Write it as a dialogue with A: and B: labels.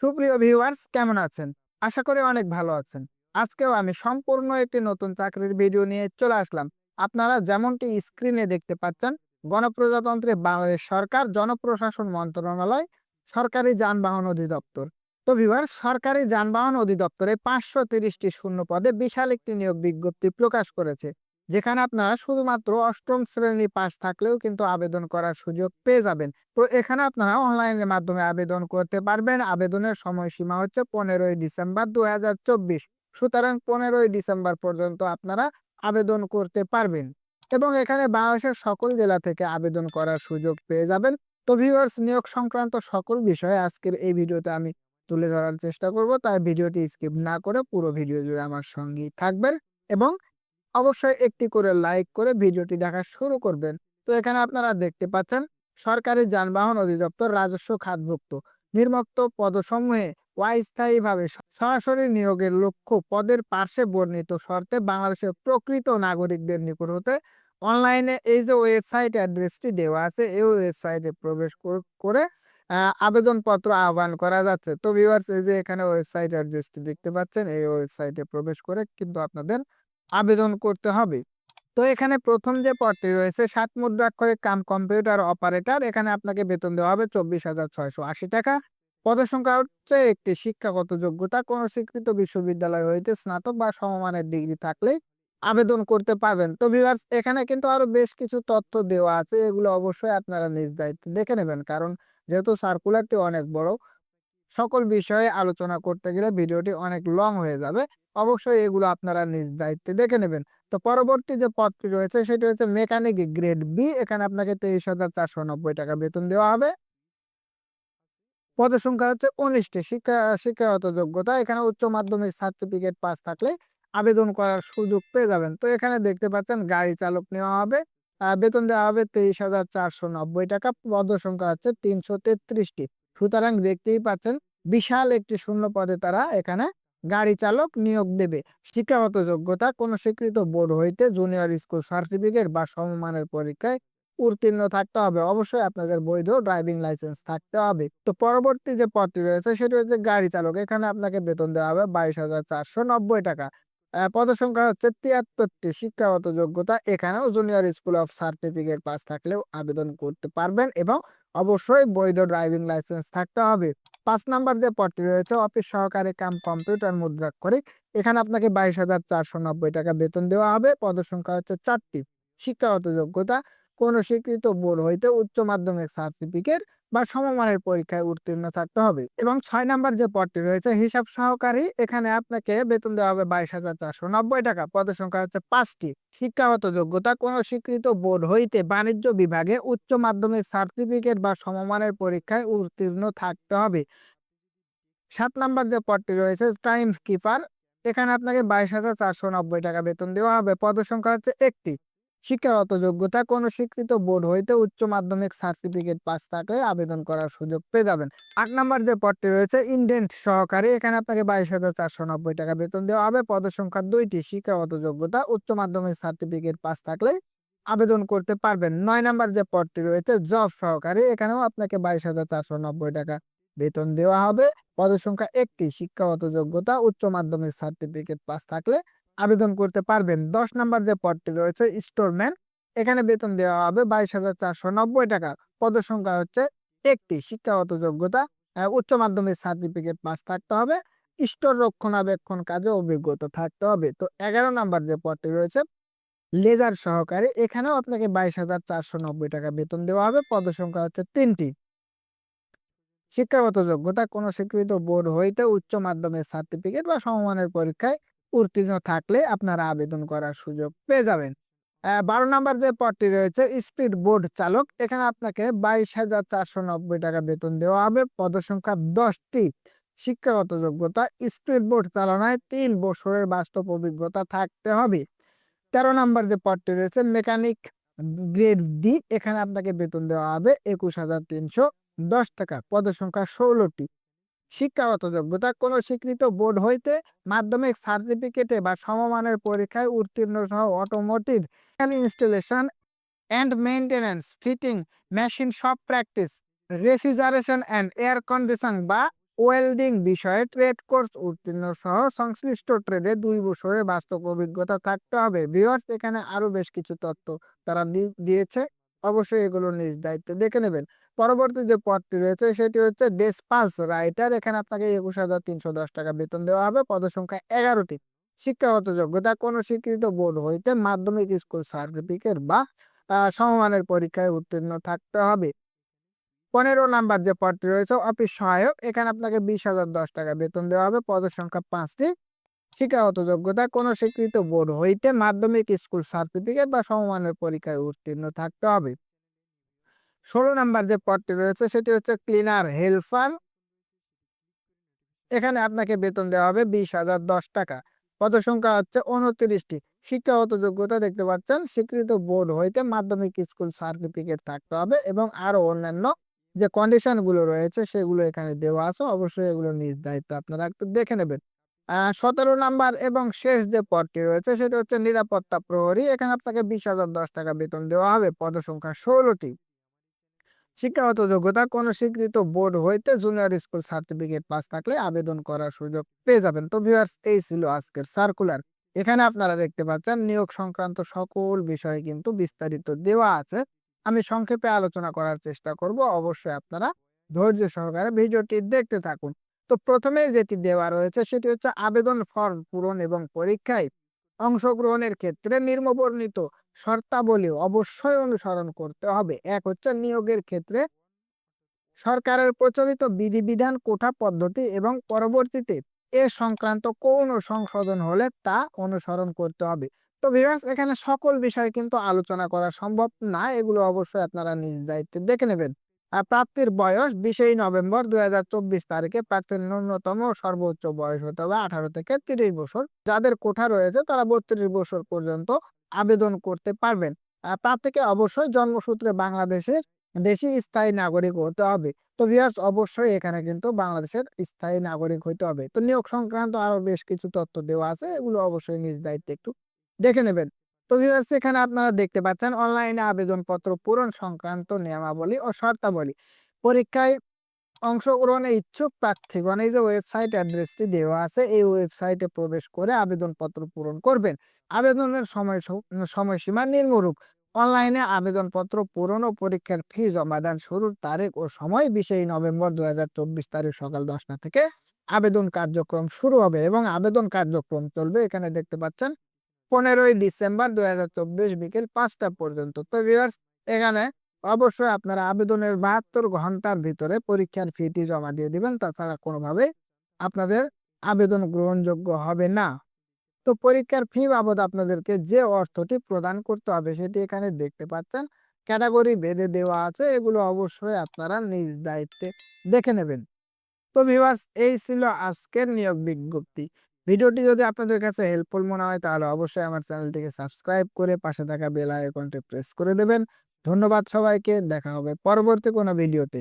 A: সুপ্রিয় ভিউয়ার্স, কেমন আছেন? আশা করি অনেক ভালো আছেন। আজকেও আমি সম্পূর্ণ একটি নতুন চাকরির ভিডিও নিয়ে চলে আসলাম। আপনারা যেমনটি স্ক্রিনে দেখতে পাচ্ছেন, গণপ্রজাতন্ত্রী বাংলাদেশ সরকার, জনপ্রশাসন মন্ত্রণালয়, সরকারি যানবাহন অধিদপ্তর। তো ভিউয়ার্স, সরকারি যানবাহন অধিদপ্তরে পাঁচশো তিরিশটি শূন্য পদে বিশাল একটি নিয়োগ বিজ্ঞপ্তি প্রকাশ করেছে। যেখানে আপনারা শুধুমাত্র অষ্টম শ্রেণি পাস থাকলেও কিন্তু আবেদন করার সুযোগ পেয়ে যাবেন। তো এখানে আপনারা অনলাইনের মাধ্যমে আবেদন করতে পারবেন। আবেদনের সময়সীমা হচ্ছে পনেরোই ডিসেম্বর দু হাজার চব্বিশ। সুতরাং পনেরোই ডিসেম্বর পর্যন্ত আপনারা আবেদন করতে পারবেন এবং এখানে বাংলাদেশের সকল জেলা থেকে আবেদন করার সুযোগ পেয়ে যাবেন। তো ভিউয়ার্স, নিয়োগ সংক্রান্ত সকল বিষয়ে আজকের এই ভিডিওতে আমি তুলে ধরার চেষ্টা করব। তাই ভিডিওটি স্কিপ না করে পুরো ভিডিও জুড়ে আমার সঙ্গেই থাকবেন এবং অবশ্যই একটি করে লাইক করে ভিডিওটি দেখা শুরু করবেন। তো এখানে আপনারা দেখতে পাচ্ছেন, সরকারি যানবাহন অধিদপ্তর রাজস্ব খাতভুক্ত। নির্মক্ত পদসমূহে অস্থায়ীভাবে সরাসরি নিয়োগের লক্ষ্য পদের পার্শ্বে বর্ণিত শর্তে বাংলাদেশের প্রকৃত নাগরিকদের নিকট হতে অনলাইনে এই যে ওয়েবসাইট অ্যাড্রেসটি দেওয়া আছে, এই ওয়েবসাইটে প্রবেশ কর- আবেদনপত্র আহ্বান করা যাচ্ছে। তো ভিউয়ার্স এই যে এখানে ওয়েবসাইট অ্যাড্রেসটি দেখতে পাচ্ছেন, এই ওয়েবসাইটে প্রবেশ করে কিন্তু আপনাদের আবেদন করতে হবে। তো এখানে প্রথম যে পদটি রয়েছে, সাত মুদ্রাক্ষরিক কাম কম্পিউটার অপারেটর, এখানে আপনাকে বেতন দেওয়া হবে চব্বিশ হাজার ছয়শো আশি টাকা। পদের সংখ্যা হচ্ছে একটি শিক্ষাগত যোগ্যতা। কোন স্বীকৃত বিশ্ববিদ্যালয় হইতে স্নাতক বা সমমানের ডিগ্রি থাকলে আবেদন করতে পারবেন। তো ভিউয়ার্স, এখানে কিন্তু আরও বেশ কিছু তথ্য দেওয়া আছে। এগুলো অবশ্যই আপনারা দায়িত্বে দেখে নেবেন। কারণ যেহেতু সার্কুলারটি অনেক বড় সকল বিষয়ে আলোচনা করতে গেলে ভিডিওটি অনেক লং হয়ে যাবে। অবশ্যই এগুলো আপনারা নিজ দায়িত্বে দেখে নেবেন। তো পরবর্তী যে পদটি রয়েছে সেটি হচ্ছে মেকানিক গ্রেড বি এখানে আপনাকে তেইশ হাজার চারশো নব্বই টাকা বেতন দেওয়া হবে। পদের সংখ্যা হচ্ছে উনিশটি। শিক্ষা, শিক্ষাগত যোগ্যতা। এখানে উচ্চ মাধ্যমিক সার্টিফিকেট পাস থাকলে আবেদন করার সুযোগ পেয়ে যাবেন। তো এখানে দেখতে পাচ্ছেন গাড়ি চালক নেওয়া হবে। বেতন দেওয়া হবে তেইশ হাজার চারশো নব্বই টাকা। পদ সংখ্যা হচ্ছে তিনশো তেত্রিশটি। সুতরাং দেখতেই পাচ্ছেন, বিশাল একটি শূন্য পদে তারা এখানে গাড়ি চালক নিয়োগ দেবে। শিক্ষাগত যোগ্যতা, কোন স্বীকৃত বোর্ড হইতে জুনিয়র স্কুল সার্টিফিকেট বা সমমানের পরীক্ষায় উত্তীর্ণ থাকতে হবে। অবশ্যই আপনাদের বৈধ ড্রাইভিং লাইসেন্স থাকতে হবে। তো পরবর্তী যে পদটি রয়েছে, সেটি হচ্ছে গাড়ি চালক। এখানে আপনাকে বেতন দেওয়া হবে বাইশ হাজার চারশো নব্বই টাকা। পদসংখ্যা হচ্ছে তিয়াত্তরটি। শিক্ষাগত যোগ্যতা, এখানেও junior school of certificate pass থাকলেও আবেদন করতে পারবেন এবং অবশ্যই বৈধ ড্রাইভিং লাইসেন্স থাকতে হবে। পাঁচ নাম্বার যে পদটি রয়েছে, অফিস সহকারী কাম কম্পিউটার মুদ্রাক্ষরিক এখানে আপনাকে বাইশ হাজার চারশো নব্বই টাকা বেতন দেওয়া হবে। পদসংখ্যা হচ্ছে চারটি। শিক্ষাগত যোগ্যতা কোন স্বীকৃত বোর্ড হইতে উচ্চ মাধ্যমিক সার্টিফিকেট বা সমমানের পরীক্ষায় উত্তীর্ণ থাকতে হবে। এবং ছয় নাম্বার যে পদটি রয়েছে, হিসাব সহকারী, এখানে আপনাকে বেতন দেওয়া হবে বাইশ হাজার চারশো নব্বই টাকা। পদের সংখ্যা হচ্ছে পাঁচটি। শিক্ষাগত যোগ্যতা, কোন স্বীকৃত বোর্ড হইতে বাণিজ্য বিভাগে উচ্চ মাধ্যমিক সার্টিফিকেট বা সমমানের পরীক্ষায় উত্তীর্ণ থাকতে হবে। সাত নাম্বার যে পদটি রয়েছে টাইম কিপার এখানে আপনাকে বাইশ হাজার চারশো নব্বই টাকা বেতন দেওয়া হবে। পদের সংখ্যা হচ্ছে একটি। শিক্ষাগত যোগ্যতা কোন স্বীকৃত বোর্ড হইতে উচ্চ মাধ্যমিক সার্টিফিকেট পাস থাকলে আবেদন করার সুযোগ পেয়ে যাবেন। আট নাম্বার যে পদটি রয়েছে, ইন্ডেন্ট সহকারী, এখানে আপনাকে বাইশ হাজার চারশো নব্বই টাকা বেতন দেওয়া হবে। পদের সংখ্যা দুইটি, শিক্ষাগত যোগ্যতা, উচ্চ মাধ্যমিক সার্টিফিকেট পাস থাকলে আবেদন করতে পারবেন। নয় নাম্বার যে পদটি রয়েছে, জব সহকারী, এখানেও আপনাকে বাইশ হাজার চারশো নব্বই টাকা বেতন দেওয়া হবে। পদের সংখ্যা একটি, শিক্ষাগত যোগ্যতা, উচ্চ মাধ্যমিক সার্টিফিকেট পাস থাকলে আবেদন করতে পারবেন। দশ নাম্বার যে পদটি রয়েছে, স্টোরম্যান, এখানে বেতন দেওয়া হবে বাইশ হাজার চারশো নব্বই টাকা। পদের সংখ্যা হচ্ছে একটি, শিক্ষাগত যোগ্যতা উচ্চ মাধ্যমিক সার্টিফিকেট পাস থাকতে হবে, স্টোর রক্ষণাবেক্ষণ কাজে অভিজ্ঞতা থাকতে হবে। তো এগারো নাম্বার যে পদটি রয়েছে, লেজার সহকারী, এখানেও আপনাকে বাইশ হাজার চারশো নব্বই টাকা বেতন দেওয়া হবে পদের সংখ্যা হচ্ছে তিনটি। শিক্ষাগত যোগ্যতা, কোন স্বীকৃত বোর্ড হইতে উচ্চ মাধ্যমিক সার্টিফিকেট বা সমমানের পরীক্ষায় উত্তীর্ণ থাকলে আপনারা আবেদন করার সুযোগ পেয়ে যাবেন। বারো নাম্বার যে পদটি রয়েছে, স্পিড বোর্ড চালক। এখানে আপনাকে বাইশ হাজার চারশো নব্বই টাকা বেতন দেওয়া হবে। পদসংখ্যা দশটি। শিক্ষাগত যোগ্যতা, স্পিড বোর্ড চালনায় তিন বছরের বাস্তব অভিজ্ঞতা থাকতে হবে। তেরো নাম্বার যে পদটি রয়েছে, মেকানিক গ্রেড ডি। এখানে আপনাকে বেতন দেওয়া হবে একুশ হাজার তিনশো দশ টাকা। পদসংখ্যা ষোলোটি। শিক্ষাগত যোগ্যতা। কোন স্বীকৃত বোর্ড হইতে মাধ্যমিক সার্টিফিকেটে বা সমমানের পরীক্ষায় উত্তীর্ণ সহ automotive installation and maintenance fitting machine সব practice refrigeration and air condition বা ওয়েল্ডিং বিষয়ে ট্রেড কোর্স উত্তীর্ণ সহ সংশ্লিষ্ট ট্রেডে দুই বছরের বাস্তব অভিজ্ঞতা থাকতে হবে। ভিউয়ার্স এখানে আরও বেশ কিছু তথ্য তারা দিয়েছে। অবশ্যই এগুলো নিজ দায়িত্বে দেখে নেবেন। পরবর্তী যে পদটি রয়েছে, সেটি হচ্ছে ডেসপাস রাইটার এখানে আপনাকে একুশ হাজার তিনশো দশ টাকা বেতন দেওয়া হবে, পদসংখ্যা এগারোটি। শিক্ষাগত যোগ্যতা, কোনো স্বীকৃত বোর্ড হইতে মাধ্যমিক স্কুল সার্টিফিকেট বা সমমানের পরীক্ষায় উত্তীর্ণ থাকতে হবে। পনেরো নাম্বার যে পদটি রয়েছে, অফিস সহায়ক। এখানে আপনাকে বিশ হাজার দশ টাকা বেতন দেওয়া হবে পদের সংখ্যা পাঁচটি। শিক্ষাগত যোগ্যতা, কোনো স্বীকৃত বোর্ড হইতে মাধ্যমিক স্কুল সার্টিফিকেট বা সমমানের পরীক্ষায় উত্তীর্ণ থাকতে হবে। ষোলো নাম্বার যে পদটি রয়েছে, সেটি হচ্ছে ক্লিনার হেল্পার এখানে আপনাকে বেতন দেওয়া হবে বিশ হাজার দশ টাকা। পদসংখ্যা হচ্ছে উনত্রিশটি শিক্ষাগত যোগ্যতা দেখতে পাচ্ছেন, স্বীকৃত বোর্ড হইতে মাধ্যমিক স্কুল সার্টিফিকেট থাকতে হবে এবং আরও অন্যান্য যে কন্ডিশনগুলো রয়েছে, সেগুলো এখানে দেওয়া আছে। অবশ্যই এগুলো নিজ দায়িত্ব আপনারা একটু দেখে নেবেন। সতেরো নাম্বার এবং শেষ যে পদটি রয়েছে, সেটা হচ্ছে নিরাপত্তা প্রহরী। এখানে আপনাকে বিশ হাজার দশ টাকা বেতন দেওয়া হবে। পদসংখ্যা ষোলোটি। শিক্ষাগত যোগ্যতা কোনো স্বীকৃত বোর্ড হইতে জুনিয়র স্কুল সার্টিফিকেট পাস থাকলে আবেদন করার সুযোগ পেয়ে যাবেন। তো ভিউয়ার্স, এই ছিল আজকের সার্কুলার। এখানে আপনারা দেখতে পাচ্ছেন নিয়োগ সংক্রান্ত সকল বিষয়ে কিন্তু বিস্তারিত দেওয়া আছে। আমি সংক্ষেপে আলোচনা করার চেষ্টা করব। অবশ্যই আপনারা ধৈর্য সহকারে ভিডিওটি দেখতে থাকুন। তো প্রথমে যেটি দেওয়া রয়েছে সেটি হচ্ছে আবেদন ফর্ম পূরণ এবং পরীক্ষায় অংশগ্রহণের ক্ষেত্রে নির্মবর্ণিত শর্তাবলী অবশ্যই অনুসরণ করতে হবে। এক হচ্ছে নিয়োগের ক্ষেত্রে সরকারের প্রচলিত বিধিবিধান, কোঠা পদ্ধতি এবং পরবর্তীতে এ সংক্রান্ত কোন সংশোধন হলে তা অনুসরণ করতে হবে। তো ভিউয়ার্স এখানে সকল বিষয় কিন্তু আলোচনা করা সম্ভব না। এগুলো অবশ্যই আপনারা নিজ দায়িত্বে দেখে নেবেন। প্রাপ্তির বয়স বিশেই নভেম্বর দুই তারিখে। প্রার্থীর ন্যূনতম সর্বোচ্চ বয়স হতে হবে আঠারো থেকে তিরিশ বছর। যাদের কোঠা রয়েছে, তারা বত্রিশ বছর পর্যন্ত আবেদন করতে পারবেন। প্রার্থীকে অবশ্যই জন্মসূত্রে বাংলাদেশের দেশি স্থায়ী নাগরিক হতে হবে। তো ভিউয়ার্স অবশ্যই এখানে কিন্তু বাংলাদেশের স্থায়ী নাগরিক হতে হবে। তো নিয়োগ সংক্রান্ত আরও বেশ কিছু তথ্য দেওয়া আছে, এগুলো অবশ্যই নিজ দায়িত্বে একটু দেখে নেবেন। তো ভিউয়ার্স, এখানে আপনারা দেখতে পাচ্ছেন অনলাইনে আবেদনপত্র পূরণ সংক্রান্ত নিয়মাবলী ও শর্তাবলী। পরীক্ষায় অংশগ্রহণে ইচ্ছুক প্রার্থীগণ, এই যে ওয়েবসাইট অ্যাড্রেসটি দেওয়া আছে, এই ওয়েবসাইটে প্রবেশ করে আবেদনপত্র পূরণ করবেন। আবেদনের সময় সময়সীমা নিম্নরূপ। অনলাইনে আবেদনপত্র পূরণ ও পরীক্ষার ফি জমাদান শুরুর তারিখ ও সময় বিশেই নভেম্বর দু হাজার চব্বিশ তারিখ সকাল দশটা থেকে আবেদন কার্যক্রম শুরু হবে এবং আবেদন কার্যক্রম চলবে। এখানে দেখতে পাচ্ছেন পনেরোই ডিসেম্বর দু বিকেল পাঁচটা পর্যন্ত। তো ভিউয়ার্স এখানে অবশ্যই আপনারা আবেদনের বাহাত্তর ঘণ্টার ভিতরে পরীক্ষার ফিটি জমা দিয়ে দিবেন, তাছাড়া কোনোভাবে আপনাদের আবেদন গ্রহণযোগ্য হবে না। তো পরীক্ষার ফি বাবদ আপনাদেরকে যে অর্থটি প্রদান করতে হবে সেটি এখানে দেখতে পাচ্ছেন। ক্যাটাগরি বেঁধে দেওয়া আছে, এগুলো অবশ্যই আপনারা নিজ দায়িত্বে দেখে নেবেন। তো ভিভাস এই ছিল আজকের নিয়োগ বিজ্ঞপ্তি। ভিডিওটি যদি আপনাদের কাছে হেল্পফুল মনে হয়, তাহলে অবশ্যই আমার চ্যানেলটিকে সাবস্ক্রাইব করে পাশে থাকা বেল আইকনটি প্রেস করে দেবেন। ধন্যবাদ সবাইকে, দেখা হবে পরবর্তী কোনো ভিডিওতে